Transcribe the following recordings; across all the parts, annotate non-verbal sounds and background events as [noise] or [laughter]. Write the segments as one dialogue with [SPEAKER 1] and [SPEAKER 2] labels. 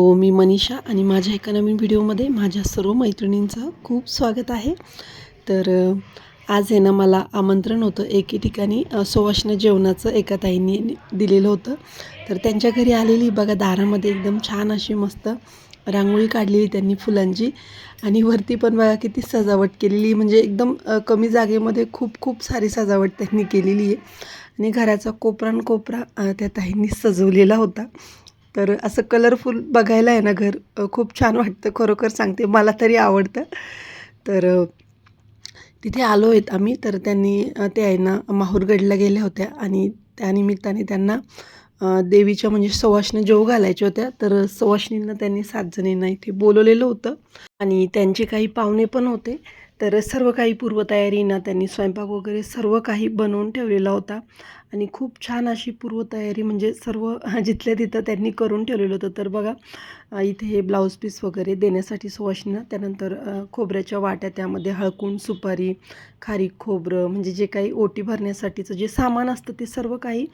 [SPEAKER 1] मनीषा आणि माझ्या एका नवीन व्हिडिओमध्ये माझ्या सर्व मैत्रिणींचं खूप स्वागत आहे. तर आज आहे ना मला आमंत्रण होतं. एके ठिकाणी अ, सुवासना जेवणाचं एका ताईंनी दिलेलं होतं. तर त्यांच्या घरी आलेली बघा दारामध्ये एकदम छान अशी मस्त रांगोळी काढलेली त्यांनी फुलांची. आणि वरती पण बघा किती सजावट केलेली म्हणजे एकदम कमी जागेमध्ये खूप खूप सारी सजावट त्यांनी केलेली आहे. आणि घराचा कोपरान कोपरा त्या ताईंनी सजवलेला होता. तर असं कलरफुल बघायला आहे ना घर खूप छान वाटतं. खरोखर सांगते मला तरी आवडतं. तर तिथे आलो आहेत आम्ही. तर त्यांनी ते आहे ना माहूरगडला गेल्या होत्या. आणि त्यानिमित्ताने त्यांना देवीच्या म्हणजे सवाशण्या जेव घालायच्या होत्या. तर सवाशणींना त्यांनी सात जणींना इथे बोलवलेलं होतं. आणि त्यांचे काही पाहुणे पण होते. तर सर्व काही पूर्वतयारीनं त्यांनी स्वयंपाक वगैरे सर्व काही बनवून ठेवलेला होता. आणि खूप छान अशी पूर्वतयारी म्हणजे सर्व [laughs] जिथल्या तिथं त्यांनी करून ठेवलेलं होतं. तर बघा इथे हे ब्लाऊज पीस वगैरे देण्यासाठी सुवासिनींना त्यानंतर खोबऱ्याच्या वाट्या त्यामध्ये हळकून सुपारी खारीक खोबरं म्हणजे जे काही ओटी भरण्यासाठीचं जे सामान असतं ते सर्व काही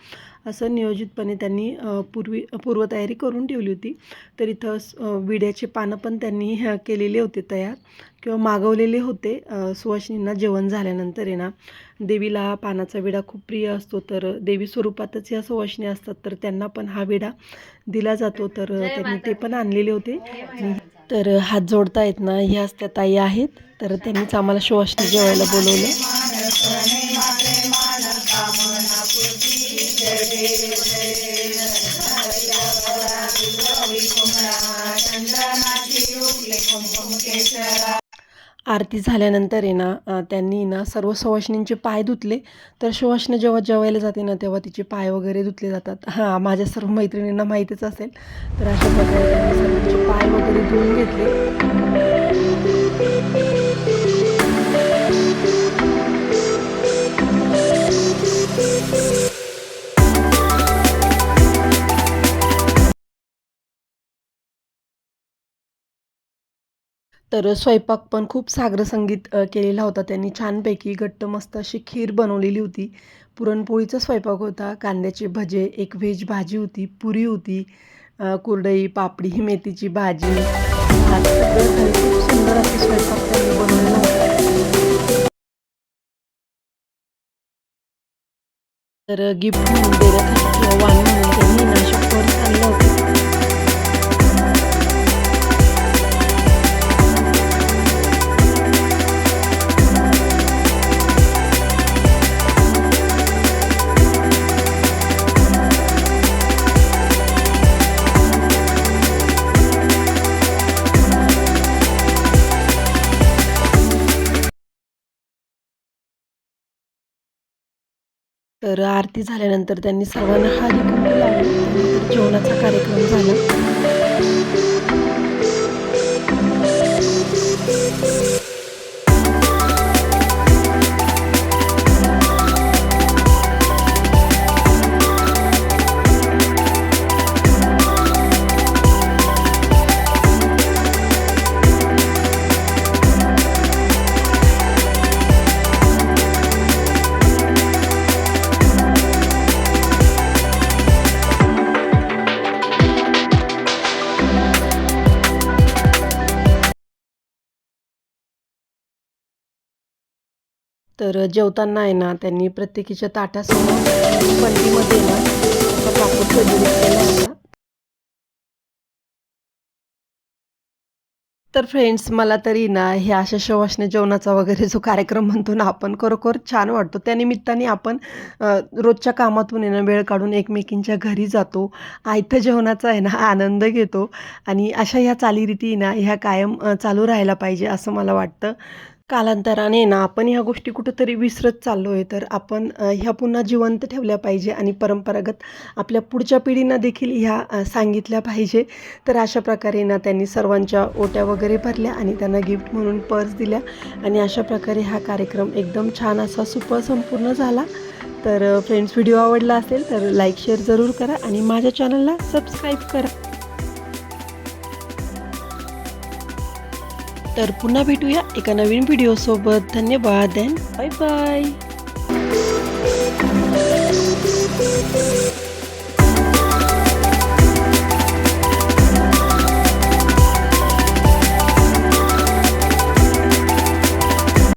[SPEAKER 1] असं नियोजितपणे त्यांनी पूर्वी पूर्वतयारी करून ठेवली होती. तर इथं विड्याचे पानं पण त्यांनी केलेले होते तयार किंवा मागवलेले होते. सुवासिनींना जेवण झाल्यानंतर आहे ना देवीला पानाचा विडा खूप प्रिय असतो. तर देवी स्वरूपातच या सुवासिनी असतात. तर त्यांना पण हा विडा दिला जातो तर त्यांनी ते पण आणलेले होते. तर हात जोडता येत ना ह्याच त्या ताई आहेत. तर त्यांनीच आम्हाला सुवासिनी जेवायला बोलवलं. आरती झाल्यानंतर आहे ना त्यांनी ना सर्व सुवासिनींचे पाय धुतले. तर सुवासिनी जेव्हा जेवायला जाते ना तेव्हा तिचे पाय वगैरे धुतले जातात. हां माझ्या सर्व मैत्रिणींना माहीतच असेल. तर अशा प्रकारे त्यांनी सर्वांचे पाय वगैरे धुवून घेतले. तर स्वयंपाक पण खूप सागर संगीत केलेला होता. त्यांनी छानपैकी घट्ट मस्त अशी खीर बनवलेली होती. पुरणपोळीचा स्वयंपाक होता. कांद्याचे भजे एक व्हेज भाजी होती पुरी होती कुरडई पापडी मेथीची भाजी. भात खूप सुंदर असे स्वयंपाक त्यांनी बनवलेला होता. तर गिफ्ट म्हणून देण्यासाठी किंवा वाणी तर आरती झाल्यानंतर त्यांनी सर्वांना हा कुंकू जेवणाचा कार्यक्रम झाला. तर जेवताना आहे ना त्यांनी प्रत्येकीच्या ताटासमोर पंडीमध्ये ना कापूर केला होता. तर फ्रेंड्स मला तरी ना हे अशा शवासने जेवणाचा वगैरे जो कार्यक्रम म्हणतो ना आपण खरोखर छान वाटतो. त्यानिमित्ताने आपण रोजच्या कामातून येणं ना वेळ काढून एकमेकींच्या घरी जातो. आयथं जेवणाचा आहे ना आनंद घेतो. आणि अशा ह्या चालीरीती ना ह्या कायम चालू राहायला पाहिजे असं मला वाटतं. कालांतराने ना आपण ह्या गोष्टी कुठंतरी विसरत चाललो आहे तर आपण ह्या पुन्हा जिवंत ठेवल्या पाहिजे आणि परंपरागत आपल्या पुढच्या पिढींना देखील ह्या सांगितल्या पाहिजे. तर अशा प्रकारे ना त्यांनी सर्वांच्या ओट्या वगैरे भरल्या आणि त्यांना गिफ्ट म्हणून पर्स दिल्या. आणि अशा प्रकारे हा कार्यक्रम एकदम छान असा सुपर संपूर्ण झाला. तर फ्रेंड्स व्हिडिओ आवडला असेल तर लाईक शेअर जरूर करा आणि माझ्या चॅनलला सबस्क्राईब करा. तर पुन्हा भेटूया एका नवीन व्हिडिओसोबत धन्यवाद अँड बाय बाय